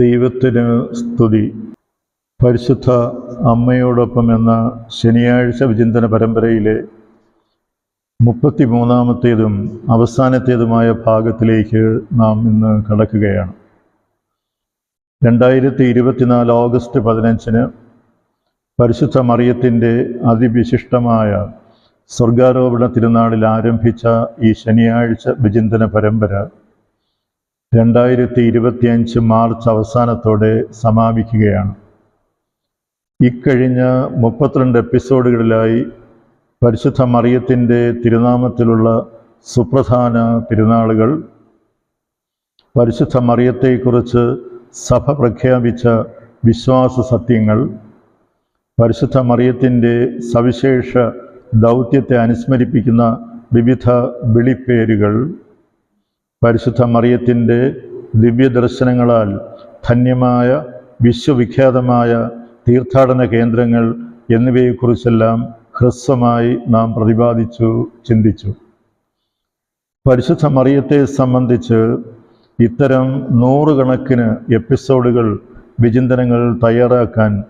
ദൈവത്തിന് സ്തുതി. പരിശുദ്ധ അമ്മയോടൊപ്പം എന്ന ശനിയാഴ്ച വിചിന്തന പരമ്പരയിലെ മുപ്പത്തി മൂന്നാമത്തേതും അവസാനത്തേതുമായ ഭാഗത്തിലേക്ക് നാം ഇന്ന് കടക്കുകയാണ്. രണ്ടായിരത്തി ഇരുപത്തിനാല് ഓഗസ്റ്റ് പതിനഞ്ചിന് പരിശുദ്ധ മറിയത്തിന്റെ അതിവിശിഷ്ടമായ സ്വർഗാരോപണ തിരുനാളിൽ ആരംഭിച്ച ഈ ശനിയാഴ്ച വിചിന്തന പരമ്പര രണ്ടായിരത്തി ഇരുപത്തിയഞ്ച് മാർച്ച് അവസാനത്തോടെ സമാപിക്കുകയാണ്. ഇക്കഴിഞ്ഞ മുപ്പത്തിരണ്ട് എപ്പിസോഡുകളിലായി പരിശുദ്ധ മറിയത്തിന്റെ തിരുനാമത്തിലുള്ള സുപ്രധാന തിരുനാളുകൾ പരിശുദ്ധ മറിയത്തെക്കുറിച്ച് സഭ പ്രഖ്യാപിച്ച വിശ്വാസ സത്യങ്ങൾ പരിശുദ്ധ മറിയത്തിന്റെ സവിശേഷ ദൗത്യത്തെ അനുസ്മരിപ്പിക്കുന്ന വിവിധ വിളിപ്പേരുകൾ പരിശുദ്ധ മറിയത്തിന്റെ ദിവ്യദർശനങ്ങളാൽ ധന്യമായ വിശ്വവിഖ്യാതമായ തീർത്ഥാടന കേന്ദ്രങ്ങൾ എന്നിവയെക്കുറിച്ചെല്ലാം ഹ്രസ്വമായി നാം പ്രതിപാദിച്ചു ചിന്തിച്ചു. പരിശുദ്ധ മറിയത്തെ സംബന്ധിച്ച് ഇത്തരം നൂറുകണക്കിന് എപ്പിസോഡുകൾ വിചിന്തനങ്ങൾ തയ്യാറാക്കാൻ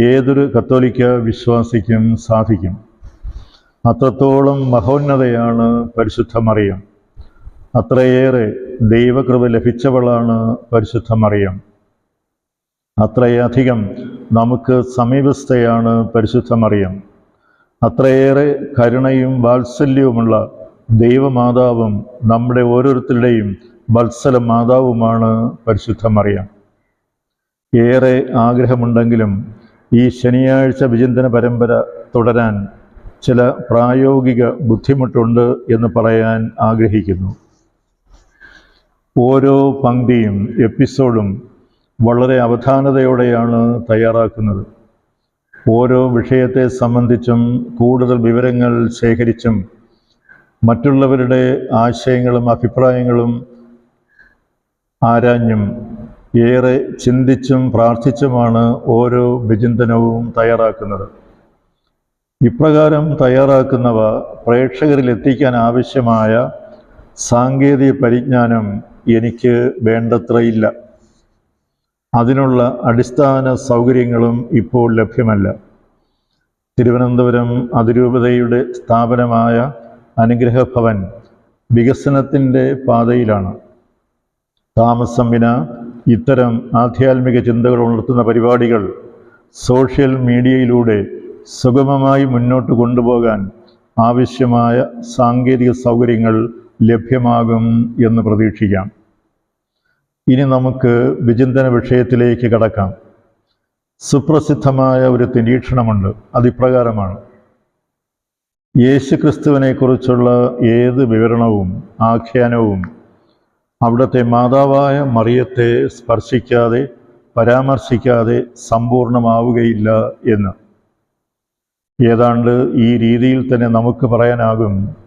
ഏതൊരു കത്തോലിക്ക വിശ്വാസിക്കും സാധിക്കും. അത്രത്തോളം മഹോന്നതയാണ് പരിശുദ്ധ മറിയം. അത്രയേറെ ദൈവകൃപ ലഭിച്ചവളാണ് പരിശുദ്ധ മറിയം. അത്രയധികം നമുക്ക് സമീപസ്ഥയാണ് പരിശുദ്ധ മറിയം. അത്രയേറെ കരുണയും വാത്സല്യവുമുള്ള ദൈവമാതാവും നമ്മുടെ ഓരോരുത്തരുടെയും വത്സല മാതാവുമാണ് പരിശുദ്ധ മറിയം. ഏറെ ആഗ്രഹമുണ്ടെങ്കിലും ഈ ശനിയാഴ്ച വിചിന്തന പരമ്പര തുടരാൻ ചില പ്രായോഗിക ബുദ്ധിമുട്ടുണ്ട് എന്ന് പറയാൻ ആഗ്രഹിക്കുന്നു. ഓരോ പങ്ക്തിയും എപ്പിസോഡും വളരെ അവധാനതയോടെയാണ് തയ്യാറാക്കുന്നത്. ഓരോ വിഷയത്തെ സംബന്ധിച്ചും കൂടുതൽ വിവരങ്ങൾ ശേഖരിച്ചും മറ്റുള്ളവരുടെ ആശയങ്ങളും അഭിപ്രായങ്ങളും ആരാഞ്ഞും ഏറെ ചിന്തിച്ചും പ്രാർത്ഥിച്ചുമാണ് ഓരോ വിചിന്തനവും തയ്യാറാക്കുന്നത്. ഇപ്രകാരം തയ്യാറാക്കുന്നവ പ്രേക്ഷകരിൽ എത്തിക്കാൻ ആവശ്യമായ സാങ്കേതിക പരിജ്ഞാനം എനിക്ക് വേണ്ടത്രയില്ല അതിനുള്ള അടിസ്ഥാന സൗകര്യങ്ങളും ഇപ്പോൾ ലഭ്യമല്ല. തിരുവനന്തപുരം അതിരൂപതയുടെ സ്ഥാപനമായ അനുഗ്രഹഭവൻ വികസനത്തിന്റെ പാതയിലാണ്. താമസം വിന ഇത്തരം ആധ്യാത്മിക ചിന്തകൾ ഉണർത്തുന്ന പരിപാടികൾ സോഷ്യൽ മീഡിയയിലൂടെ സുഗമമായി മുന്നോട്ട് കൊണ്ടുപോകാൻ ആവശ്യമായ സാങ്കേതിക സൗകര്യങ്ങൾ ലഭ്യമാകും എന്ന് പ്രതീക്ഷിക്കാം. ഇനി നമുക്ക് വിചിന്തന വിഷയത്തിലേക്ക് കടക്കാം. സുപ്രസിദ്ധമായ ഒരു നിരീക്ഷണമുണ്ട്. അതിപ്രകാരമാണ്. യേശുക്രിസ്തുവിനെക്കുറിച്ചുള്ള ഏത് വിവരണവും ആഖ്യാനവും അവിടുത്തെ മാതാവായ മറിയത്തെ സ്പർശിക്കാതെ പരാമർശിക്കാതെ സമ്പൂർണമാവുകയില്ല എന്ന്. ഏതാണ്ട് ഈ രീതിയിൽ തന്നെ നമുക്ക് പറയാനാകും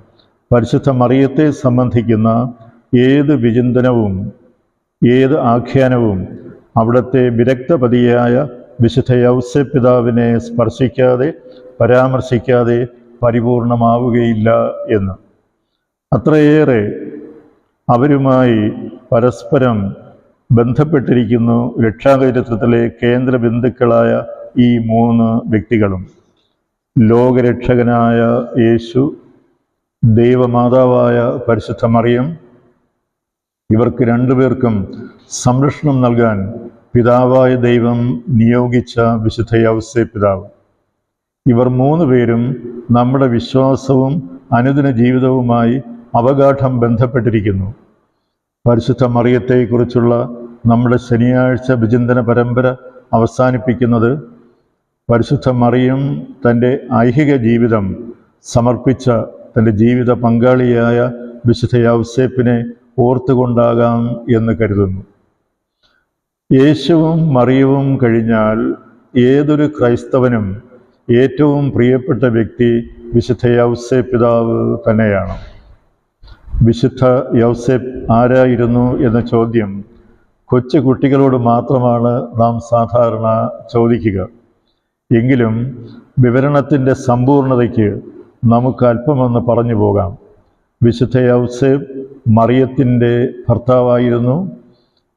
പരിശുദ്ധ മറിയത്തെ സംബന്ധിക്കുന്ന ഏത് വിചിന്തനവും ഏത് ആഖ്യാനവും അവിടുത്തെ വിരക്തപതിയായ വിശുദ്ധ യൗസ്യപിതാവിനെ സ്പർശിക്കാതെ പരാമർശിക്കാതെ പരിപൂർണമാവുകയില്ല എന്ന്. അത്രയേറെ അവരുമായി പരസ്പരം ബന്ധപ്പെട്ടിരിക്കുന്നു രക്ഷാചരിത്രത്തിലെ കേന്ദ്ര ബിന്ദുക്കളായ ഈ മൂന്ന് വ്യക്തികളും. ലോകരക്ഷകനായ യേശു ദൈവമാതാവായ പരിശുദ്ധ മറിയം ഇവർക്ക് രണ്ടുപേർക്കും സംരക്ഷണം നൽകാൻ പിതാവായ ദൈവം നിയോഗിച്ച വിശുദ്ധ യൗസേ പിതാവ്. ഇവർ മൂന്ന് പേരും നമ്മുടെ വിശ്വാസവും അനുദിന ജീവിതവുമായി അവഗാഠം ബന്ധപ്പെട്ടിരിക്കുന്നു. പരിശുദ്ധ മറിയത്തെക്കുറിച്ചുള്ള നമ്മുടെ ശനിയാഴ്ച വിചിന്തന പരമ്പര അവസാനിപ്പിക്കുന്നത് പരിശുദ്ധ മറിയം തന്റെ ഐഹിക ജീവിതം സമർപ്പിച്ച തന്റെ ജീവിത പങ്കാളിയായ വിശുദ്ധ യൗസേപ്പിനെ ഓർത്തുകൊണ്ടാകാം എന്ന് കരുതുന്നു. യേശുവും മറിയവും കഴിഞ്ഞാൽ ഏതൊരു ക്രൈസ്തവനും ഏറ്റവും പ്രിയപ്പെട്ട വ്യക്തി വിശുദ്ധ യൗസേ പിതാവ് തന്നെയാണ്. വിശുദ്ധ യൗസേപ്പ് ആരായിരുന്നു എന്ന ചോദ്യം കൊച്ചു കുട്ടികളോട് മാത്രമാണ് നാം സാധാരണ ചോദിക്കുക. എങ്കിലും വിവരണത്തിന്റെ സമ്പൂർണതയ്ക്ക് നമുക്ക് അല്പമൊന്ന് പറഞ്ഞു പോകാം. വിശുദ്ധ യൗസേബ് മറിയത്തിന്റെ ഭർത്താവായിരുന്നു.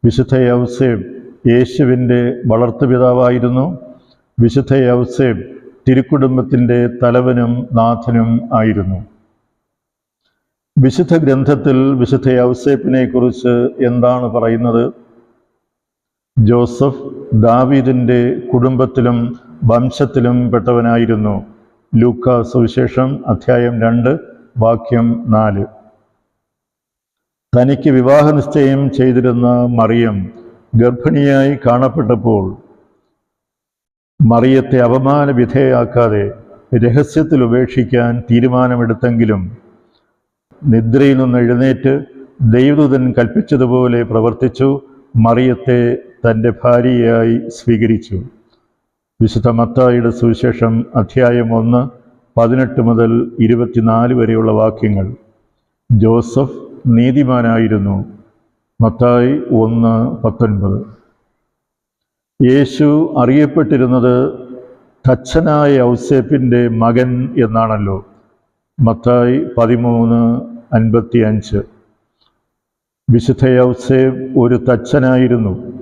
വിശുദ്ധ യൗസേബ് യേശുവിന്റെ വളർത്തുപിതാവായിരുന്നു വിശുദ്ധ യൗസേബ് തിരുക്കുടുംബത്തിന്റെ തലവനും നാഥനും ആയിരുന്നു. വിശുദ്ധ ഗ്രന്ഥത്തിൽ വിശുദ്ധ യൗസേപ്പിനെ കുറിച്ച് എന്താണ് പറയുന്നത്? ജോസഫ് ദാവീദിന്റെ കുടുംബത്തിലും വംശത്തിലും പെട്ടവനായിരുന്നു. ലൂക്ക സുവിശേഷം അധ്യായം രണ്ട് വാക്യം നാല്. തനിക്ക് വിവാഹ നിശ്ചയം ചെയ്തിരുന്ന മറിയം ഗർഭിണിയായി കാണപ്പെട്ടപ്പോൾ മറിയത്തെ അപമാന വിധേയാക്കാതെ രഹസ്യത്തിൽ ഉപേക്ഷിക്കാൻ തീരുമാനമെടുത്തെങ്കിലും നിദ്രയിൽ നിന്ന് എഴുന്നേറ്റ് ദൈവദൂതൻ കൽപ്പിച്ചതുപോലെ പ്രവർത്തിച്ചു മറിയത്തെ തന്റെ ഭാര്യയായി സ്വീകരിച്ചു. വിശുദ്ധ മത്തായിയുടെ സുവിശേഷം അധ്യായം ഒന്ന് പതിനെട്ട് മുതൽ ഇരുപത്തിനാല് വരെയുള്ള വാക്യങ്ങൾ. ജോസഫ് നീതിമാനായിരുന്നു. മത്തായി ഒന്ന് പത്തൊൻപത്. യേശു അറിയപ്പെട്ടിരുന്നത് തച്ഛനായ ഔസേപ്പിന്റെ മകൻ എന്നാണല്ലോ. മത്തായി പതിമൂന്ന് അൻപത്തി അഞ്ച് വിശുദ്ധ ഔസേബ് ഒരു തച്ചനായിരുന്നു.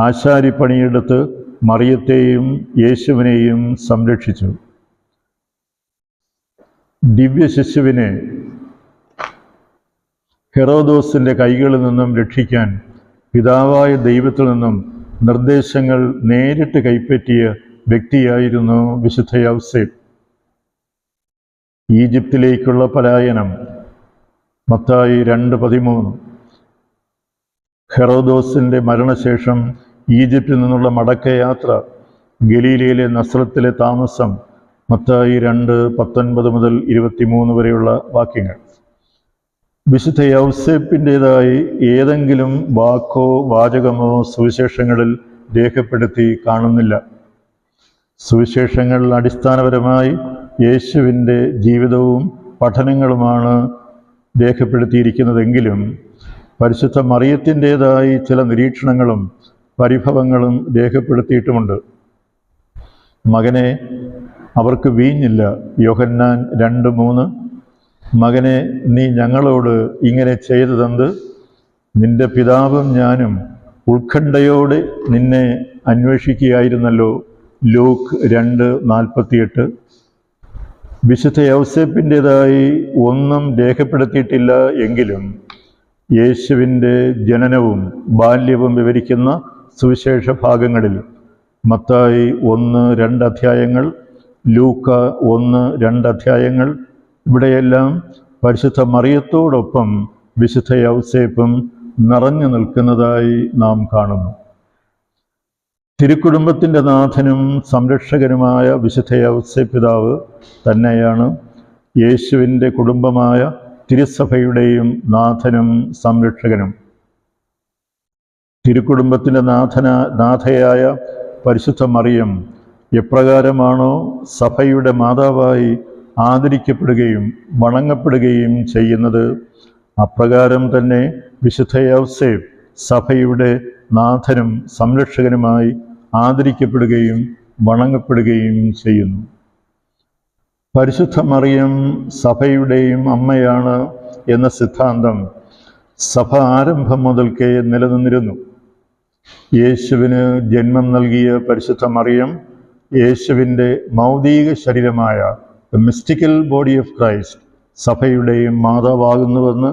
ആശാരിപ്പണിയെടുത്ത് മറിയത്തെയും യേശുവിനെയും സംരക്ഷിച്ചു. ദിവ്യ ശിശുവിനെ ഹെറോദോസിന്റെ കൈകളിൽ നിന്നും രക്ഷിക്കാൻ പിതാവായ ദൈവത്തിൽ നിന്നും നിർദ്ദേശങ്ങൾ നേരിട്ട് കൈപ്പറ്റിയ വ്യക്തിയായിരുന്നു വിശുദ്ധ ഈജിപ്തിലേക്കുള്ള പലായനം മത്തായി രണ്ട് പതിമൂന്ന്. ഹെറോദോസിന്റെ മരണശേഷം ഈജിപ്തിൽ നിന്നുള്ള മടക്കയാത്ര ഗലീലയിലെ നസ്രത്തിലെ താമസം മത്തായി രണ്ട് പത്തൊൻപത് മുതൽ ഇരുപത്തിമൂന്ന് വരെയുള്ള വാക്യങ്ങൾ. വിശുദ്ധ യൗസേപ്പിന്റെതായി ഏതെങ്കിലും വാക്കോ വാചകമോ സുവിശേഷങ്ങളിൽ രേഖപ്പെടുത്തി കാണുന്നില്ല. സുവിശേഷങ്ങൾ അടിസ്ഥാനപരമായി യേശുവിന്റെ ജീവിതവും പഠനങ്ങളുമാണ് രേഖപ്പെടുത്തിയിരിക്കുന്നതെങ്കിലും പരിശുദ്ധ മറിയത്തിന്റേതായി ചില നിരീക്ഷണങ്ങളും പരിഭവങ്ങളും രേഖപ്പെടുത്തിയിട്ടുമുണ്ട്. മകനെ അവർക്ക് വീഞ്ഞില്ല. യോഹന്നാൻ രണ്ട് മൂന്ന്. മകനെ നീ ഞങ്ങളോട് ഇങ്ങനെ ചെയ്തതെന്ത്? നിന്റെ പിതാവും ഞാനും ഉത്കണ്ഠയോടെ നിന്നെ അന്വേഷിക്കുകയായിരുന്നല്ലോ. ലൂക്ക് രണ്ട് നാൽപ്പത്തിയെട്ട്. വിശുദ്ധ യൗസേപ്പിന്റെതായി ഒന്നും രേഖപ്പെടുത്തിയിട്ടില്ല എങ്കിലും യേശുവിന്റെ ജനനവും ബാല്യവും വിവരിക്കുന്ന സുവിശേഷ ഭാഗങ്ങളിൽ മത്തായി ഒന്ന് രണ്ട് അധ്യായങ്ങൾ ലൂക്ക ഒന്ന് രണ്ട് അധ്യായങ്ങൾ. ഇവിടെയെല്ലാം പരിശുദ്ധ മറിയത്തോടൊപ്പം വിശുദ്ധ യൗസേപ്പും നിറഞ്ഞു നിൽക്കുന്നതായി നാം കാണുന്നു. തിരുക്കുടുംബത്തിന്റെ നാഥനും സംരക്ഷകനുമായ വിശുദ്ധ യൗസേപ്പിതാവ് തന്നെയാണ് യേശുവിന്റെ കുടുംബമായ തിരുസഭയുടെയും നാഥനും സംരക്ഷകനും. തിരുക്കുടുംബത്തിന്റെ നാഥന നാഥയായ പരിശുദ്ധ മറിയം എപ്രകാരമാണോ സഭയുടെ മാതാവായി ആദരിക്കപ്പെടുകയും വണങ്ങപ്പെടുകയും ചെയ്യുന്നത്? അപ്രകാരം തന്നെ വിശുദ്ധ യൗസേഫ് സഭയുടെ നാഥനും സംരക്ഷകനുമായി ആദരിക്കപ്പെടുകയും വണങ്ങപ്പെടുകയും ചെയ്യുന്നു. പരിശുദ്ധ മറിയം സഭയുടെയും അമ്മയാണ് എന്ന സിദ്ധാന്തം സഭ ആരംഭം മുതൽക്കേ നിലനിന്നിരുന്നു. യേശുവിന് ജന്മം നൽകിയ പരിശുദ്ധ മറിയം യേശുവിന്റെ മൗതിക ശരീരമായ മിസ്റ്റിക്കൽ ബോഡി ഓഫ് ക്രൈസ്റ്റ് സഭയുടെയും മാതാവാകുന്നുവെന്ന്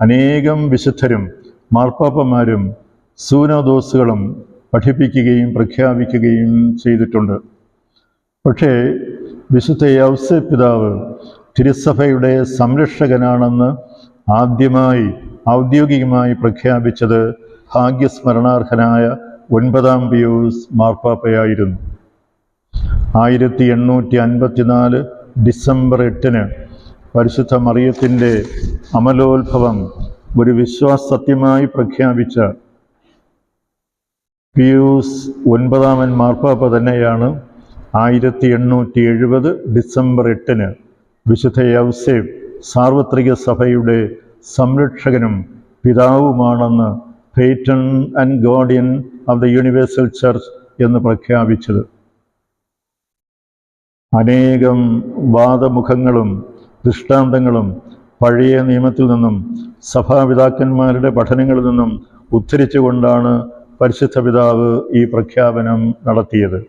അനേകം വിശുദ്ധരും മാർപ്പാപ്പമാരും സൂനദോസുകളും പഠിപ്പിക്കുകയും പ്രഖ്യാപിക്കുകയും ചെയ്തിട്ടുണ്ട്. പക്ഷേ വിശുദ്ധ യൗസ പിതാവ് തിരുസഭയുടെ സംരക്ഷകനാണെന്ന് ആദ്യമായി ഔദ്യോഗികമായി പ്രഖ്യാപിച്ചത് ഭാഗ്യസ്മരണാർഹനായ ഒൻപതാം പിയൂസ് മാർപ്പാപ്പയായിരുന്നു. ആയിരത്തി എണ്ണൂറ്റി അൻപത്തിനാല് ഡിസംബർ എട്ടിന് പരിശുദ്ധ മറിയത്തിന്റെ അമലോത്ഭവം ഒരു വിശ്വാസ സത്യമായി പ്രഖ്യാപിച്ച പിയൂസ് ഒൻപതാമൻ മാർപ്പാപ്പ തന്നെയാണ് ആയിരത്തി എണ്ണൂറ്റി എഴുപത് ഡിസംബർ എട്ടിന് വിശുദ്ധ യൗസേഫ് സാർവത്രിക സഭയുടെ സംരക്ഷകനും പിതാവുമാണെന്ന് patron and guardian of the universal church എന്ന് പ്രഖ്യാപിച്ചത്. അനേകം വാദമുഖങ്ങളും ദൃഷ്ടാന്തങ്ങളും പഴയ നിയമത്തിൽ നിന്നും സഭാപിതാക്കന്മാരുടെ പഠനങ്ങളിൽ നിന്നും ഉദ്ധരിച്ചുകൊണ്ടാണ് പരിശുദ്ധ പിതാവ് ഈ പ്രഖ്യാപനം നടത്തിയത്.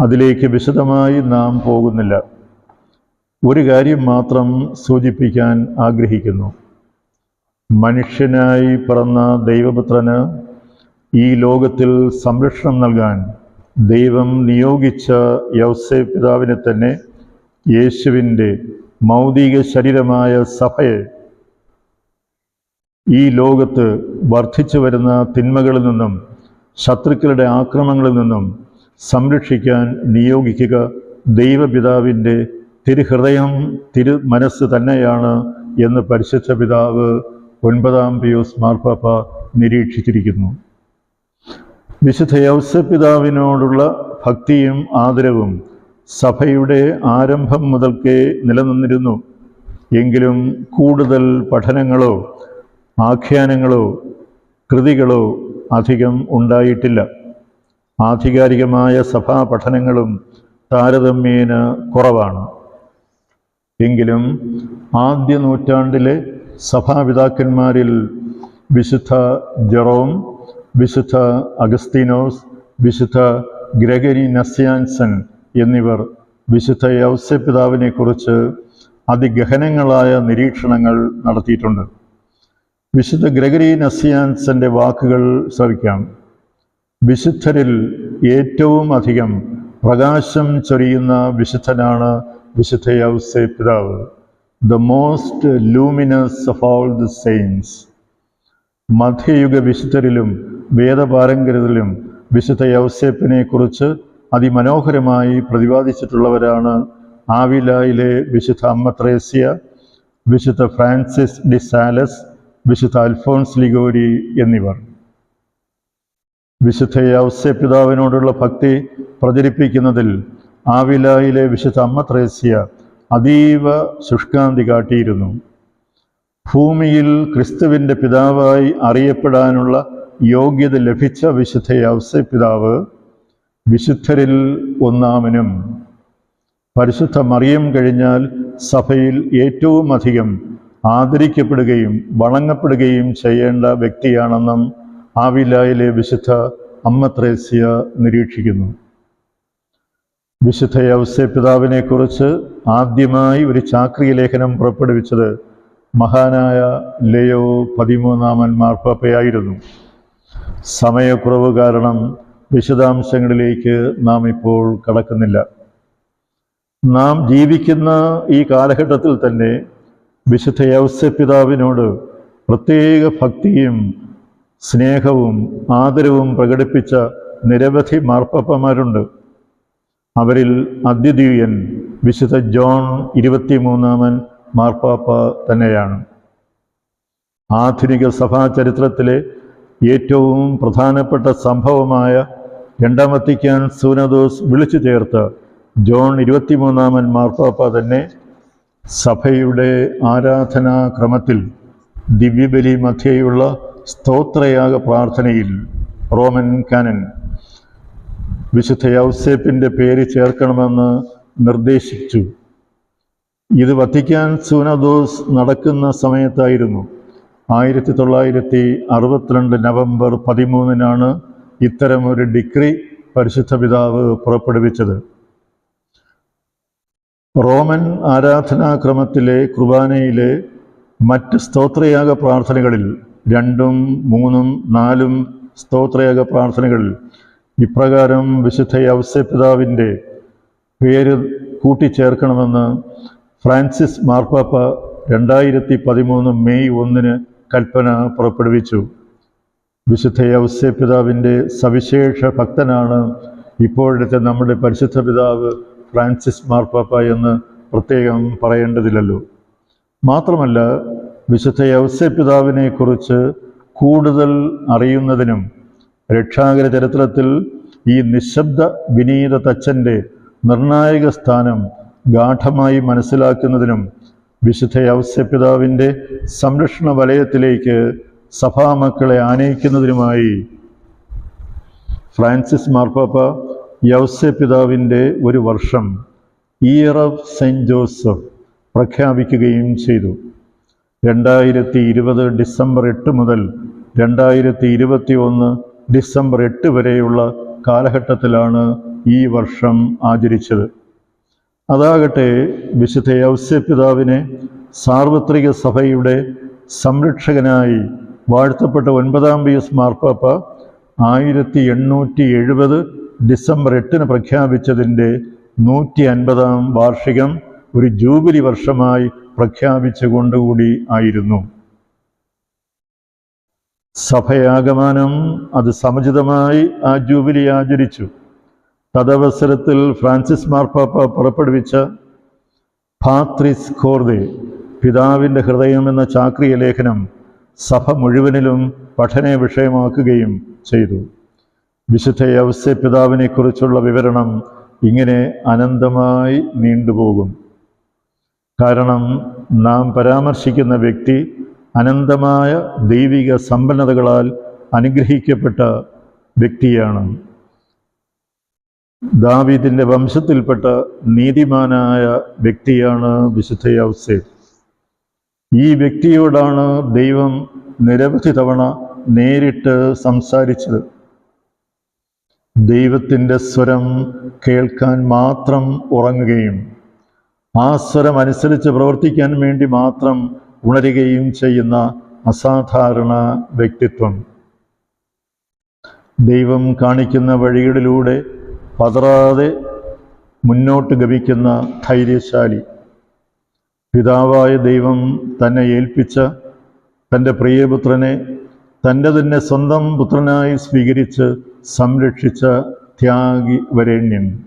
അതിലേക്ക് വിശദമായി നാം പോകുന്നില്ല. ഒരു കാര്യം മാത്രം സൂചിപ്പിക്കാൻ ആഗ്രഹിക്കുന്നു. മനുഷ്യനായി പിറന്ന ദൈവപുത്രന് ഈ ലോകത്തിൽ സംരക്ഷണം നൽകാൻ ദൈവം നിയോഗിച്ച യൗസേ പിതാവിനെ തന്നെ യേശുവിന്റെ മൗതിക ശരീരമായ സഭയെ ഈ ലോകത്ത് വർദ്ധിച്ചു വരുന്ന തിന്മകളിൽ നിന്നും ശത്രുക്കളുടെ ആക്രമണങ്ങളിൽ നിന്നും സംരക്ഷിക്കാൻ നിയോഗിക്കുക ദൈവപിതാവിന്റെ തിരുഹൃദയം തിരു മനസ്സ് തന്നെയാണ് എന്ന് പരിശുദ്ധ പിതാവ് ഒൻപതാം പിയൂസ് മാർപ്പാപ്പ നിരീക്ഷിച്ചിരിക്കുന്നു. വിശുദ്ധ യൗസപിതാവിനോടുള്ള ഭക്തിയും ആദരവും സഭയുടെ ആരംഭം മുതൽക്കേ നിലനിന്നിരുന്നു. എങ്കിലും കൂടുതൽ പഠനങ്ങളോ ആഖ്യാനങ്ങളോ കൃതികളോ അധികം ഉണ്ടായിട്ടില്ല. ആധികാരികമായ സഭാ പഠനങ്ങളും താരതമ്യേന കുറവാണ്. എങ്കിലും ആദ്യ നൂറ്റാണ്ടിലെ സഭാപിതാക്കന്മാരിൽ വിശുദ്ധ ജെറോം വിശുദ്ധ അഗസ്തീനോസ് വിശുദ്ധ ഗ്രഗരി നസ്യാൻസൻ എന്നിവർ വിശുദ്ധ യൗസ്യപിതാവിനെക്കുറിച്ച് അതിഗഹനങ്ങളായ നിരീക്ഷണങ്ങൾ നടത്തിയിട്ടുണ്ട്. വിശുദ്ധ ഗ്രഗരി നസ്യാൻസന്റെ വാക്കുകൾ ശ്രവിക്കാം. വിശുദ്ധരിൽ ഏറ്റവും അധികം പ്രകാശം ചൊരിയുന്ന വിശുദ്ധനാണ് വിശുദ്ധ യൗസേ പിതാവ് the most luminous of all the saints മധ്യയുഗ വിശുദ്ധരിലും വേദപാരങ്കരത്തിലും വിശുദ്ധ യൗസേപ്പിനെ കുറിച്ച് അതിമനോഹരമായി പ്രതിപാദിച്ചിട്ടുള്ളവരാണ് ആവിലായിലെ വിശുദ്ധ അമ്മ ത്രേസ്യ വിശുദ്ധ ഫ്രാൻസിസ് ഡി സാലസ് വിശുദ്ധ അൽഫോൺസ് ലിഗോരി എന്നിവർ. വിശുദ്ധ യൗസേ പിതാവിനോടുള്ള ഭക്തി പ്രചരിപ്പിക്കുന്നതിൽ ആവിലായിലെ വിശുദ്ധ അമ്മ ത്രേസ്യ അതീവ ശുഷ്കാന്തി കാട്ടിയിരുന്നു. ഭൂമിയിൽ ക്രിസ്തുവിന്റെ പിതാവായി അറിയപ്പെടാനുള്ള യോഗ്യത ലഭിച്ച വിശുദ്ധ യൗസേ പിതാവ് വിശുദ്ധരിൽ ഒന്നാമനും. പരിശുദ്ധ മറിയം കഴിഞ്ഞാൽ സഭയിൽ ഏറ്റവും അധികം ആദരിക്കപ്പെടുകയും വണങ്ങപ്പെടുകയും ചെയ്യേണ്ട വ്യക്തിയാണെന്നും ആവിലായിലെ വിശുദ്ധ അമ്മത്രേസ്യ നിരീക്ഷിക്കുന്നു. വിശുദ്ധ യൗസേ പിതാവിനെക്കുറിച്ച് ആദ്യമായി ഒരു ചാക്രിയ ലേഖനം പുറപ്പെടുവിച്ചത് മഹാനായ ലയോ പതിമൂന്നാമൻ മാർപ്പാപ്പയായിരുന്നു. സമയക്കുറവ് കാരണം വിശദാംശങ്ങളിലേക്ക് നാം ഇപ്പോൾ കടക്കുന്നില്ല. നാം ജീവിക്കുന്ന ഈ കാലഘട്ടത്തിൽ തന്നെ വിശുദ്ധ യൗസ്യപിതാവിനോട് പ്രത്യേക ഭക്തിയും സ്നേഹവും ആദരവും പ്രകടിപ്പിച്ച നിരവധി മാർപ്പാപ്പമാരുണ്ട്. അവരിൽ അദ്വിതീയൻ വിശുദ്ധ ജോൺ ഇരുപത്തിമൂന്നാമൻ മാർപ്പാപ്പ തന്നെയാണ്. ആധുനിക സഭാ ചരിത്രത്തിലെ ഏറ്റവും പ്രധാനപ്പെട്ട സംഭവമായ രണ്ടാം വത്തിക്കാൻ സൂനദോസ് വിളിച്ചു ചേർത്ത് ജോൺ ഇരുപത്തിമൂന്നാമൻ മാർപ്പാപ്പ തന്നെ സഭയുടെ ആരാധനാക്രമത്തിൽ ദിവ്യബലി മധ്യയുള്ള സ്തോത്രയാഗ പ്രാർത്ഥനയിൽ റോമൻ കാനൻ വിശുദ്ധ യൗസേപ്പിന്റെ പേര് ചേർക്കണമെന്ന് നിർദ്ദേശിച്ചു. ഇത് വത്തിക്കാൻ സൂനദോസ് നടക്കുന്ന സമയത്തായിരുന്നു. ആയിരത്തി തൊള്ളായിരത്തി അറുപത്തിരണ്ട് നവംബർ പതിമൂന്നിനാണ് ഇത്തരമൊരു ഡിഗ്രി പരിശുദ്ധ പിതാവ് പുറപ്പെടുവിച്ചത്. റോമൻ ആരാധനാക്രമത്തിലെ കുർബാനയിലെ മറ്റ് സ്തോത്രയാഗ പ്രാർത്ഥനകളിൽ രണ്ടും മൂന്നും നാലും സ്തോത്രയാഗ പ്രാർത്ഥനകളിൽ ഇപ്രകാരം വിശുദ്ധ യവസ്യപിതാവിന്റെ പേര് കൂട്ടിച്ചേർക്കണമെന്ന് ഫ്രാൻസിസ് മാർപ്പാപ്പ രണ്ടായിരത്തി പതിമൂന്ന് മെയ് ഒന്നിന് കൽപ്പന പുറപ്പെടുവിച്ചു. വിശുദ്ധ യവസ്യപിതാവിന്റെ സവിശേഷ ഭക്തനാണ് ഇപ്പോഴത്തെ നമ്മുടെ പരിശുദ്ധ പിതാവ് ഫ്രാൻസിസ് മാർപ്പാപ്പ എന്ന് പ്രത്യേകം പറയേണ്ടതില്ലല്ലോ. മാത്രമല്ല വിശുദ്ധ യവസ്യപിതാവിനെ കുറിച്ച് കൂടുതൽ അറിയുന്നതിനും രക്ഷാകര ചരിത്രത്തിൽ ഈ നിശബ്ദ വിനീത തച്ചന്റെ നിർണായക സ്ഥാനം ഗാഠമായി മനസ്സിലാക്കുന്നതിനും വിശുദ്ധ യവസ്യപിതാവിന്റെ സംരക്ഷണ വലയത്തിലേക്ക് സഭാമക്കളെ ആനയിക്കുന്നതിനുമായി ഫ്രാൻസിസ് മാർപ്പാപ്പ യവസ്യപിതാവിന്റെ ഒരു വർഷം ഇയർ ഓഫ് സെന്റ് ജോസഫ് പ്രഖ്യാപിക്കുകയും ചെയ്തു. രണ്ടായിരത്തി ഇരുപത് ഡിസംബർ എട്ട് മുതൽ രണ്ടായിരത്തി ഇരുപത്തി ഒന്ന് ഡിസംബർ എട്ട് വരെയുള്ള കാലഘട്ടത്തിലാണ് ഈ വർഷം ആചരിച്ചത്. അതാകട്ടെ വിശുദ്ധ ഔസ്യപിതാവിനെ സാർവത്രിക സഭയുടെ സംരക്ഷകനായി വാഴ്ത്തപ്പെട്ട ഒൻപതാം പിയസ് മാർപ്പാപ്പ ആയിരത്തി എണ്ണൂറ്റി എഴുപത് ഡിസംബർ എട്ടിന് പ്രഖ്യാപിച്ചതിന്റെ നൂറ്റി അൻപതാം വാർഷികം ഒരു ജൂബിലി വർഷമായി പ്രഖ്യാപിച്ചുകൊണ്ടുകൂടി ആയിരുന്നു. സഭയാകമാനം അത് സമുചിതമായി ആ ജൂബിലി ആചരിച്ചു. തദവസരത്തിൽ ഫ്രാൻസിസ് മാർപ്പാപ്പ പുറപ്പെടുവിച്ച ഫാത്രിസ് ഖോർദെ പിതാവിന്റെ ഹൃദയം എന്ന ചാക്രിയ ലേഖനം സഭ മുഴുവനിലും പഠന വിഷയമാക്കുകയും ചെയ്തു. വിശുദ്ധ യവസ്യ പിതാവിനെക്കുറിച്ചുള്ള വിവരണം ഇങ്ങനെ അനന്തമായി നീണ്ടുപോകും. കാരണം നാം പരാമർശിക്കുന്ന വ്യക്തി അനന്തമായ ദൈവിക സമ്പന്നതകളാൽ അനുഗ്രഹിക്കപ്പെട്ട വ്യക്തിയാണ്. ദാവീദിന്റെ വംശത്തിൽപ്പെട്ട നീതിമാനായ വ്യക്തിയാണ് വിശുദ്ധ യൗസേഫ്. ഈ വ്യക്തിയോടാണ് ദൈവം നിരവധി തവണ നേരിട്ട് സംസാരിച്ചത്. ദൈവത്തിന്റെ സ്വരം കേൾക്കാൻ മാത്രം ഉറങ്ങുകയും ആ സ്വരം അനുസരിച്ച് പ്രവർത്തിക്കാൻ വേണ്ടി മാത്രം ഉണരുകയും ചെയ്യുന്ന അസാധാരണ വ്യക്തിത്വം. ദൈവം കാണിക്കുന്ന വഴികളിലൂടെ പതറാതെ മുന്നോട്ട് ഗമിക്കുന്ന ധൈര്യശാലി. പിതാവായ ദൈവം തന്നെ ഏൽപ്പിച്ച തന്റെ പ്രിയപുത്രനെ തന്റെ തന്നെ സ്വന്തം പുത്രനായി സ്വീകരിച്ച് സംരക്ഷിച്ച ത്യാഗി വരേണ്യൻ.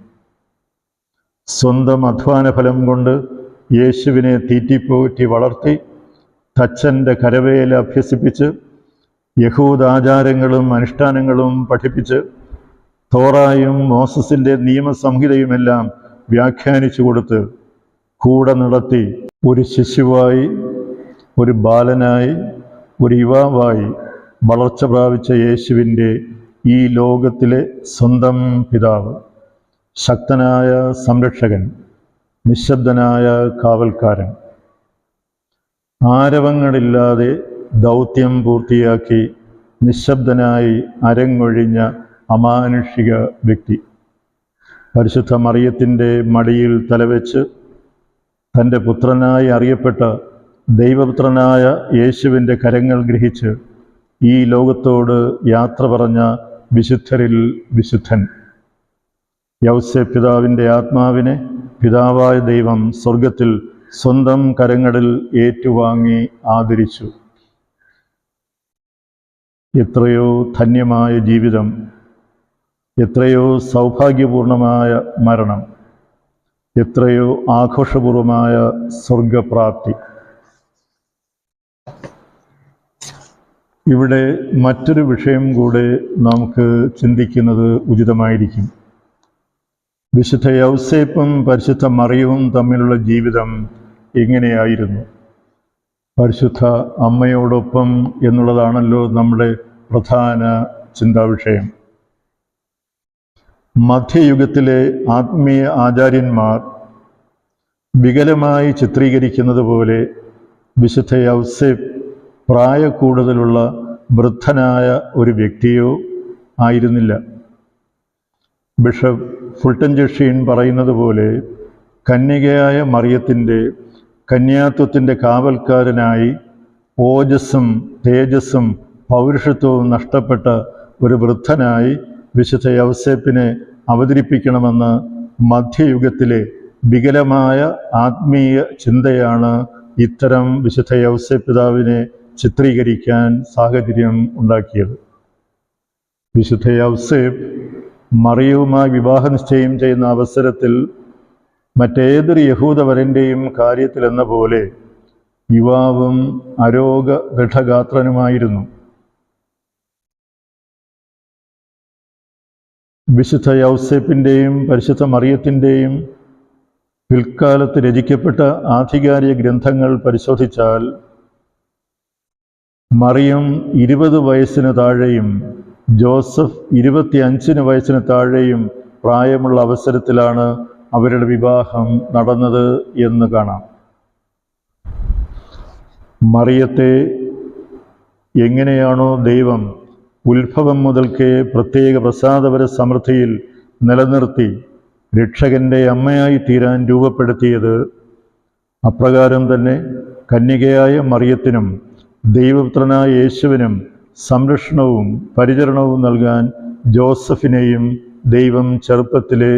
സ്വന്തം അധ്വാന ഫലം കൊണ്ട് യേശുവിനെ തീറ്റിപ്പോറ്റി വളർത്തി തച്ചന്റെ കരവേല അഭ്യസിപ്പിച്ച് യഹൂദാചാരങ്ങളും അനുഷ്ഠാനങ്ങളും പഠിപ്പിച്ച് തോറായും മോസസിന്റെ നിയമസംഹിതയുമെല്ലാം വ്യാഖ്യാനിച്ചു കൊടുത്ത് കൂടെ നടത്തി ഒരു ശിശുവായി ഒരു ബാലനായി ഒരു യുവാവായി വളർച്ച പ്രാപിച്ച യേശുവിന്റെ ഈ ലോകത്തിലെ സ്വന്തം പിതാവ് ശക്തനായ സംരക്ഷകൻ നിശബ്ദനായ കാവൽക്കാരൻ. ആരവങ്ങളില്ലാതെ ദൗത്യം പൂർത്തിയാക്കി നിശബ്ദനായി അരങ്ങൊഴിഞ്ഞ അമാനുഷിക വ്യക്തി. പരിശുദ്ധ മറിയത്തിന്റെ മടിയിൽ തലവെച്ച് തന്റെ പുത്രനായി അറിയപ്പെട്ട ദൈവപുത്രനായ യേശുവിന്റെ കരങ്ങൾ ഗ്രഹിച്ച് ഈ ലോകത്തോട് യാത്ര പറഞ്ഞ വിശുദ്ധരിൽ വിശുദ്ധൻ. യൗസ്യ പിതാവിന്റെ ആത്മാവിനെ പിതാവായ ദൈവം സ്വർഗത്തിൽ സ്വന്തം കരങ്ങളിൽ ഏറ്റുവാങ്ങി ആദരിച്ചു. എത്രയോ ധന്യമായ ജീവിതം എത്രയോ സൗഭാഗ്യപൂർണമായ മരണം എത്രയോ ആഘോഷപൂർവമായ സ്വർഗപ്രാപ്തി ഇവിടെ മറ്റൊരു വിഷയം കൂടെ നമുക്ക് ചിന്തിക്കുന്നത് ഉചിതമായിരിക്കും. വിശുദ്ധ യൗസേപ്പും പരിശുദ്ധ മറിയവും തമ്മിലുള്ള ജീവിതം എങ്ങനെയായിരുന്നു പരിശുദ്ധ അമ്മയോടൊപ്പം എന്നുള്ളതാണല്ലോ നമ്മുടെ പ്രധാന ചിന്താവിഷയം. മധ്യയുഗത്തിലെ ആത്മീയ ആചാര്യന്മാർ വികലമായി ചിത്രീകരിക്കുന്നത് പോലെ വിശുദ്ധ യൗസേപ്പ് പ്രായക്കൂടുതലുള്ള വൃദ്ധനായ ഒരു വ്യക്തിയോ ആയിരുന്നില്ല. ബിഷപ്പ് ഫുൾട്ടൻ ജഷീൻ പറയുന്നത് പോലെ കന്യകയായ മറിയത്തിന്റെ കന്യാത്വത്തിന്റെ കാവൽക്കാരനായി ഓജസ്സും തേജസ്സും പൗരുഷത്വവും നഷ്ടപ്പെട്ട ഒരു വൃദ്ധനായി വിശുദ്ധ യൗസേപ്പിനെ അവതരിപ്പിക്കണമെന്ന് മധ്യയുഗത്തിലെ വികലമായ ആത്മീയ ചിന്തയാണ് ഇത്തരം വിശുദ്ധ യൗസേപ്പ് പിതാവിനെ ചിത്രീകരിക്കാൻ സാഹചര്യം ഉണ്ടാക്കിയത്. വിശുദ്ധ യൗസേപ്പ് മറിയവുമായി വിവാഹ നിശ്ചയം ചെയ്യുന്ന അവസരത്തിൽ മറ്റേതൊരു യഹൂദവരന്റെയും കാര്യത്തിലെന്ന പോലെ യുവാവും അരോഗ ദൃഢഗാത്രനുമായിരുന്നു വിശുദ്ധ യൗസേപ്പിന്റെയും പരിശുദ്ധ മറിയത്തിന്റെയും പിൽക്കാലത്ത് രചിക്കപ്പെട്ട ആധികാരിക ഗ്രന്ഥങ്ങൾ പരിശോധിച്ചാൽ മറിയം ഇരുപത് വയസ്സിന് താഴെയും ജോസഫ് ഇരുപത്തിയഞ്ചിന് വയസ്സിന് താഴെയും പ്രായമുള്ള അവസരത്തിലാണ് അവരുടെ വിവാഹം നടന്നത് എന്ന് കാണാം. മറിയത്തെ എങ്ങനെയാണോ ദൈവം ഉത്ഭവം മുതൽക്കേ പ്രത്യേക പ്രസാദപര സമൃദ്ധിയിൽ നിലനിർത്തി രക്ഷകന്റെ അമ്മയായി തീരാൻ രൂപപ്പെടുത്തിയത് അപ്രകാരം തന്നെ കന്യകയായ മറിയത്തിനും ദൈവപുത്രനായ യേശുവിനും സംരക്ഷണവും പരിചരണവും നൽകാൻ ജോസഫിനെയും ദൈവം ചെറുപ്പത്തിലെ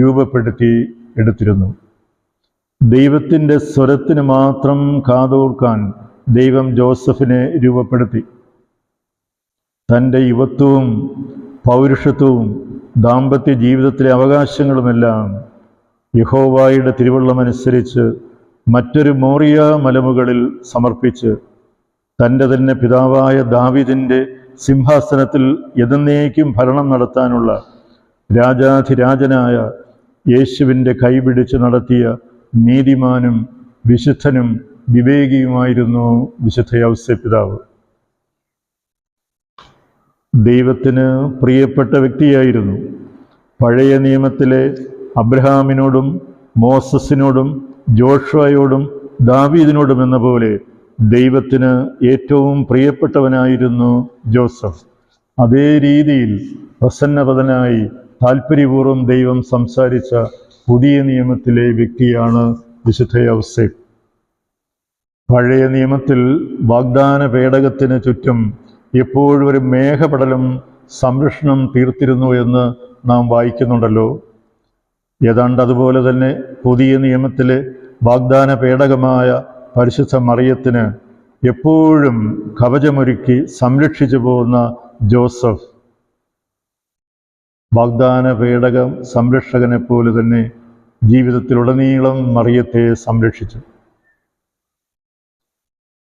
രൂപപ്പെടുത്തി എടുത്തിരുന്നു. ദൈവത്തിന്റെ സ്വരത്തിന് മാത്രം കാതോർക്കാൻ ദൈവം ജോസഫിനെ രൂപപ്പെടുത്തി. തന്റെ യുവത്വവും പൗരുഷത്വവും ദാമ്പത്യ ജീവിതത്തിലെ അവകാശങ്ങളുമെല്ലാം യഹോവായുടെ തിരുവള്ളമനുസരിച്ച് മറ്റൊരു മോറിയ മലമുകളിൽ സമർപ്പിച്ച് തന്റെ തന്നെ പിതാവായ ദാവിദിന്റെ സിംഹാസനത്തിൽ എന്നേക്കും ഭരണം നടത്താനുള്ള രാജാധിരാജനായ യേശുവിന്റെ കൈപിടിച്ച് നടത്തിയ നീതിമാനും വിശുദ്ധനും വിവേകിയുമായിരുന്നു വിശുദ്ധ ഔസ്യപിതാവ് ദൈവത്തിന് പ്രിയപ്പെട്ട വ്യക്തിയായിരുന്നു. പഴയ നിയമത്തിലെ അബ്രഹാമിനോടും മോസസിനോടും ജോഷുവയോടും ദാവീദിനോടും എന്ന പോലെ ദൈവത്തിന് ഏറ്റവും പ്രിയപ്പെട്ടവനായിരുന്നു ജോസഫ്. അതേ രീതിയിൽ പ്രസന്നപതനായി താല്പര്യപൂർവം ദൈവം സംസാരിച്ച പുതിയ നിയമത്തിലെ വ്യക്തിയാണ് വിശുദ്ധ ഔസേപ്പ് പഴയ നിയമത്തിൽ വാഗ്ദാന പേടകത്തിന് ചുറ്റും എപ്പോഴും ഒരു മേഘപടലം സംരക്ഷണം തീർത്തിരുന്നു എന്ന് നാം വായിക്കുന്നുണ്ടല്ലോ. ഏതാണ്ട് അതുപോലെ തന്നെ പുതിയ നിയമത്തിലെ വാഗ്ദാന പേടകമായ പരിശുദ്ധ മറിയത്തിന് എപ്പോഴും കവചമൊരുക്കി സംരക്ഷിച്ചു പോകുന്ന ജോസഫ്. വാഗ്ദാന പേടക സംരക്ഷകനെ പോലെ തന്നെ ജീവിതത്തിലുടനീളം മറിയത്തെ സംരക്ഷിച്ചു.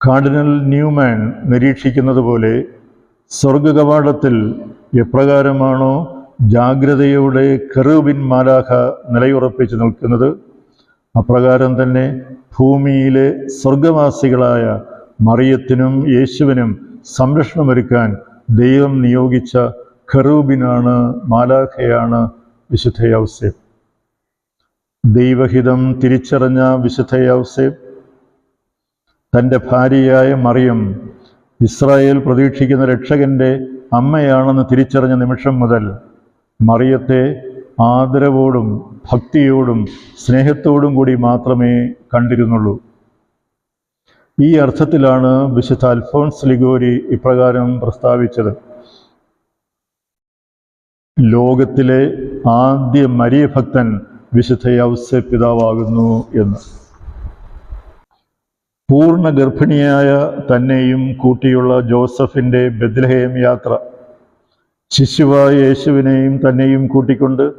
കാർഡിനൽ ന്യൂമാൻ നിരീക്ഷിക്കുന്നത് പോലെ സ്വർഗകവാടത്തിൽ എപ്രകാരമാണോ ജാഗ്രതയോടെ കെറൂബിൻ മാലാഖ നിലയുറപ്പിച്ച് നിൽക്കുന്നത്? അപ്രകാരം തന്നെ ഭൂമിയിലെ സ്വർഗവാസികളായ മറിയത്തിനും യേശുവിനും സംരക്ഷണമൊരുക്കാൻ ദൈവം നിയോഗിച്ച ഖറൂബിനാണ് മാലാഖയാണ് വിശുദ്ധ യൗസേപ്പ് ദൈവഹിതം തിരിച്ചറിഞ്ഞ വിശുദ്ധ യൗസേപ്പ് തന്റെ ഭാര്യയായ മറിയം ഇസ്രായേൽ പ്രതീക്ഷിക്കുന്ന രക്ഷകന്റെ അമ്മയാണെന്ന് തിരിച്ചറിഞ്ഞ നിമിഷം മുതൽ മറിയത്തെ ആദരവോടും ഭക്തിയോടും സ്നേഹത്തോടും കൂടി മാത്രമേ കണ്ടിരുന്നുള്ളൂ. ഈ അർത്ഥത്തിലാണ് വിശുദ്ധ അൽഫോൺസ് ലിഗോരി ഇപ്രകാരം പ്രസ്താവിച്ചത്. ലോകത്തിലെ ആദ്യ മരീഭക്തൻ വിശുദ്ധ യൗസ പിതാവാകുന്നു എന്ന്. പൂർണ ഗർഭിണിയായ തന്നെയും കൂട്ടിയുള്ള ജോസഫിന്റെ ബദ്ലഹേം യാത്ര. ശിശുവായ യേശുവിനെയും തന്നെയും കൂട്ടിക്കൊണ്ട്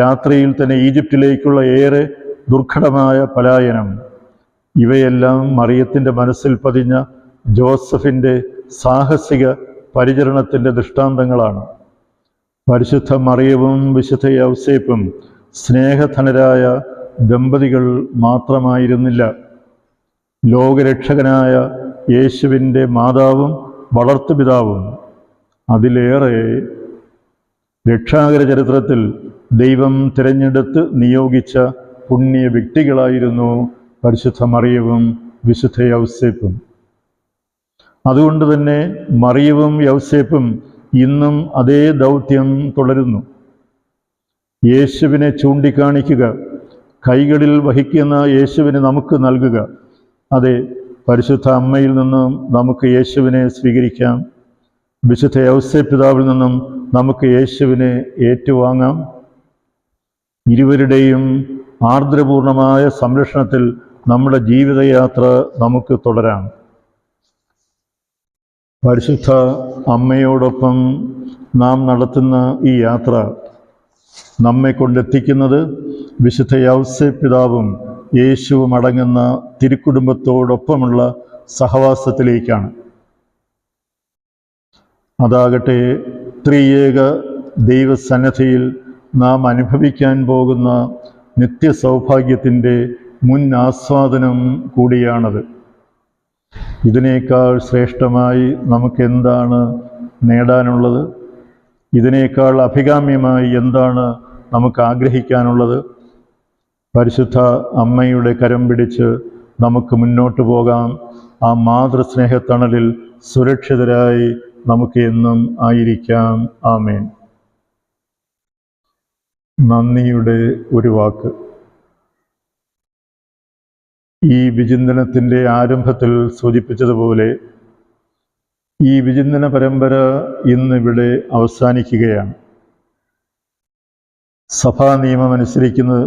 രാത്രിയിൽ തന്നെ ഈജിപ്തിലേക്കുള്ള ഏറെ ദുർഘടമായ പലായനം. ഇവയെല്ലാം മറിയത്തിന്റെ മനസ്സിൽ പതിഞ്ഞ ജോസഫിന്റെ സാഹസിക പരിചരണത്തിന്റെ ദൃഷ്ടാന്തങ്ങളാണ്. പരിശുദ്ധ മറിയവും വിശുദ്ധ യൗസേപ്പും സ്നേഹധനരായ ദമ്പതികൾ മാത്രമായിരുന്നില്ല. ലോകരക്ഷകനായ യേശുവിന്റെ മാതാവും വളർത്തുപിതാവും. അതിലേറെ രക്ഷാകര ചരിത്രത്തിൽ ദൈവം തിരഞ്ഞെടുത്ത് നിയോഗിച്ച പുണ്യ വ്യക്തികളായിരുന്നു പരിശുദ്ധ മറിയവും വിശുദ്ധ യൗസേപ്പും. അതുകൊണ്ട് തന്നെ മറിയവും യൗസേപ്പും ഇന്നും അതേ ദൗത്യം തുടരുന്നു. യേശുവിനെ ചൂണ്ടിക്കാണിക്കുക കൈകളിൽ വഹിക്കുന്ന യേശുവിനെ നമുക്ക് നൽകുക. അതെ പരിശുദ്ധ അമ്മയിൽ നിന്നും നമുക്ക് യേശുവിനെ സ്വീകരിക്കാം. വിശുദ്ധ ഔസ്യ പിതാവിൽ നിന്നും നമുക്ക് യേശുവിനെ ഏറ്റുവാങ്ങാം. ഇരുവരുടെയും ആർദ്രപൂർണമായ സംരക്ഷണത്തിൽ നമ്മുടെ ജീവിതയാത്ര നമുക്ക് തുടരാം. പരിശുദ്ധ അമ്മയോടൊപ്പം നാം നടത്തുന്ന ഈ യാത്ര നമ്മെ കൊണ്ടെത്തിക്കുന്നത് വിശുദ്ധ യൗസ്യ പിതാവും യേശുവും അടങ്ങുന്ന തിരുക്കുടുംബത്തോടൊപ്പമുള്ള സഹവാസത്തിലേക്കാണ്. അതാകട്ടെ ത്രിയേക ദൈവസന്നദ്ധിയിൽ നാം അനുഭവിക്കാൻ പോകുന്ന നിത്യസൗഭാഗ്യത്തിന്റെ മുൻ ആസ്വാദനം കൂടിയാണത്. ഇതിനേക്കാൾ ശ്രേഷ്ഠമായി നമുക്കെന്താണ് നേടാനുള്ളത്? ഇതിനേക്കാൾ അഭികാമ്യമായി എന്താണ് നമുക്ക് ആഗ്രഹിക്കാനുള്ളത് പരിശുദ്ധ അമ്മയുടെ കരം പിടിച്ച് നമുക്ക് മുന്നോട്ട് പോകാം. ആ മാതൃസ്നേഹത്തണലിൽ സുരക്ഷിതരായി നമുക്ക് എന്നും ആയിരിക്കാം. ആമേൻ. നന്ദിയുടെ ഒരു വാക്ക്. ഈ വിചിന്തനത്തിന്റെ ആരംഭത്തിൽ സൂചിപ്പിച്ചതുപോലെ ഈ വിചിന്തന പരമ്പര ഇന്നിവിടെ അവസാനിക്കുകയാണ്. സഭാ നിയമം അനുസരിക്കുന്നത്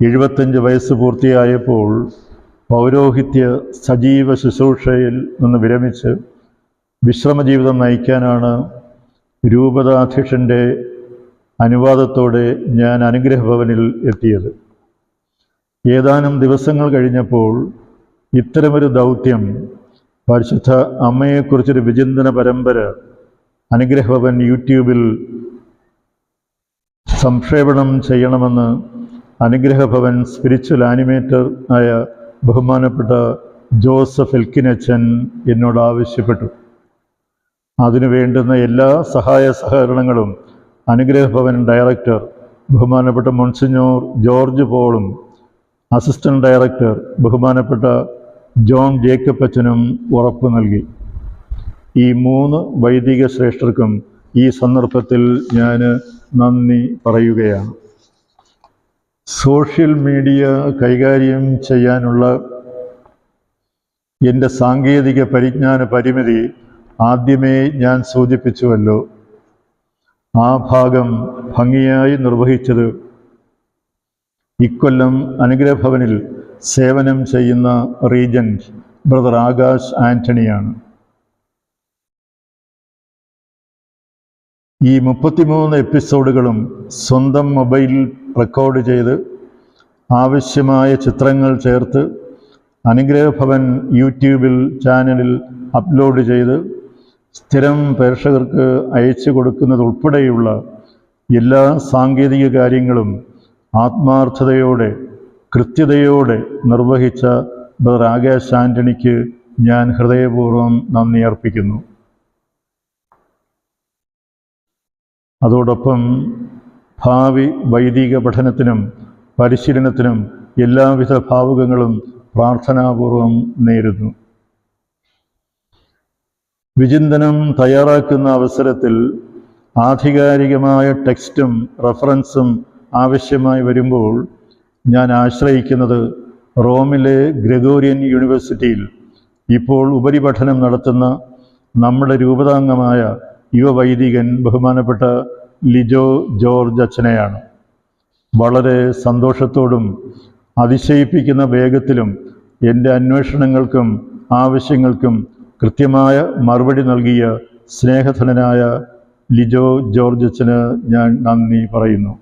എഴുപത്തഞ്ച് വയസ്സ് പൂർത്തിയായപ്പോൾ പൗരോഹിത്യ സജീവ ശുശ്രൂഷയിൽ നിന്ന് വിരമിച്ച് വിശ്രമജീവിതം നയിക്കാനാണ് രൂപതാധ്യക്ഷന്റെ അനുവാദത്തോടെ ഞാൻ അനുഗ്രഹഭവനിൽ എത്തിയത്. ഏതാനും ദിവസങ്ങൾ കഴിഞ്ഞപ്പോൾ ഇത്തരമൊരു ദൗത്യം പരിശുദ്ധ അമ്മയെക്കുറിച്ചൊരു വിചിന്തന പരമ്പര അനുഗ്രഹഭവൻ യൂട്യൂബിൽ സംക്ഷേപണം ചെയ്യണമെന്ന് അനുഗ്രഹഭവൻ സ്പിരിച്വൽ ആനിമേറ്റർ ആയ ബഹുമാനപ്പെട്ട ജോസഫ് എൽക്കിനച്ചൻ എന്നോട് ആവശ്യപ്പെട്ടു. അതിനു വേണ്ടുന്ന എല്ലാ സഹായ സഹകരണങ്ങളും അനുഗ്രഹഭവൻ ഡയറക്ടർ ബഹുമാനപ്പെട്ട മൊൺസിഞ്ഞോർ ജോർജ് പോളും അസിസ്റ്റന്റ് ഡയറക്ടർ ബഹുമാനപ്പെട്ട ജോൺ ജേക്കബ് അച്ഛനും ഉറപ്പ് നൽകി. ഈ മൂന്ന് വൈദിക ശ്രേഷ്ഠർക്കും ഈ സന്ദർഭത്തിൽ ഞാൻ നന്ദി പറയുകയാണ്. സോഷ്യൽ മീഡിയ കൈകാര്യം ചെയ്യാനുള്ള എന്റെ സാങ്കേതിക പരിജ്ഞാന പരിമിതി ആദ്യമേ ഞാൻ സൂചിപ്പിച്ചുവല്ലോ. ആ ഭാഗം ഭംഗിയായി നിർവഹിച്ചത് ഇക്കൊല്ലം അനുഗ്രഹഭവനിൽ സേവനം ചെയ്യുന്ന റീജന്റ് ബ്രദർ ആകാശ് ആന്റണിയാണ് ഈ മുപ്പത്തിമൂന്ന് എപ്പിസോഡുകളും സ്വന്തം മൊബൈലിൽ റെക്കോർഡ് ചെയ്ത് ആവശ്യമായ ചിത്രങ്ങൾ ചേർത്ത് അനുഗ്രഹഭവൻ യൂട്യൂബിൽ ചാനലിൽ അപ്ലോഡ് ചെയ്ത് സ്ഥിരം പ്രേക്ഷകർക്ക് അയച്ചു കൊടുക്കുന്നതുൾപ്പെടെയുള്ള എല്ലാ സാങ്കേതിക കാര്യങ്ങളും ആത്മാർത്ഥതയോടെ കൃത്യതയോടെ നിർവഹിച്ച ബ്രദർ ആകാശ് ആന്റണിക്ക് ഞാൻ ഹൃദയപൂർവം നന്ദി അർപ്പിക്കുന്നു. അതോടൊപ്പം ഭാവി വൈദിക പഠനത്തിനും പരിശീലനത്തിനും എല്ലാവിധ ഭാവുകങ്ങളും പ്രാർത്ഥനാപൂർവം നേരുന്നു. വിചിന്തനം തയ്യാറാക്കുന്ന അവസരത്തിൽ ആധികാരികമായ ടെക്സ്റ്റും റഫറൻസും ആവശ്യമായി വരുമ്പോൾ ഞാൻ ആശ്രയിക്കുന്നത് റോമിലെ ഗ്രഗോറിയൻ യൂണിവേഴ്സിറ്റിയിൽ ഇപ്പോൾ ഉപരിപഠനം നടത്തുന്ന നമ്മുടെ രൂപതാംഗമായ യുവവൈദികൻ ബഹുമാനപ്പെട്ട ലിജോ ജോർജ് അച്ഛനെയാണ്. വളരെ സന്തോഷത്തോടും അതിശയിപ്പിക്കുന്ന വേഗത്തിലും എന്റെ അന്വേഷണങ്ങൾക്കും ആവശ്യങ്ങൾക്കും കൃത്യമായ മറുപടി നൽകിയ സ്നേഹധനനായ ലിജോ ജോർജ് അച്ഛന് ഞാൻ നന്ദി പറയുന്നു.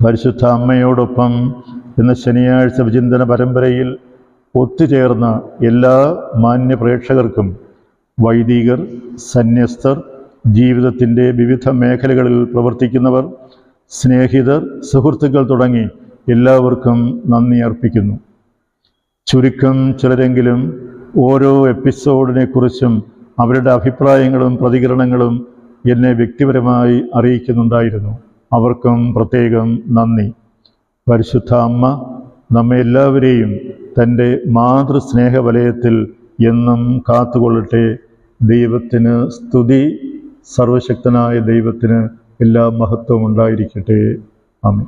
പരിശുദ്ധ അമ്മയോടൊപ്പം ഇന്ന് ശനിയാഴ്ച വിചിന്തന പരമ്പരയിൽ ഒത്തുചേർന്ന എല്ലാ മാന്യ പ്രേക്ഷകർക്കും വൈദികർ സന്യസ്തർ ജീവിതത്തിന്റെ വിവിധ മേഖലകളിൽ പ്രവർത്തിക്കുന്നവർ സ്നേഹിതർ സുഹൃത്തുക്കൾ തുടങ്ങി എല്ലാവർക്കും നന്ദി അർപ്പിക്കുന്നു. ചുരുക്കം ചിലരെങ്കിലും ഓരോ എപ്പിസോഡിനെക്കുറിച്ചും അവരുടെ അഭിപ്രായങ്ങളും പ്രതികരണങ്ങളും എന്നെ വ്യക്തിപരമായി അറിയിക്കുന്നുണ്ടായിരുന്നു. അവർക്കും പ്രത്യേകം നന്ദി. പരിശുദ്ധ അമ്മ നമ്മെ എല്ലാവരെയും തന്റെ മാതൃസ്നേഹവലയത്തിൽ എന്നും കാത്തുകൊള്ളട്ടെ. ദൈവത്തിന് സ്തുതി. സർവശക്തനായ ദൈവത്തിന് എല്ലാ മഹത്വവും ഉണ്ടായിരിക്കട്ടെ. ആമേൻ.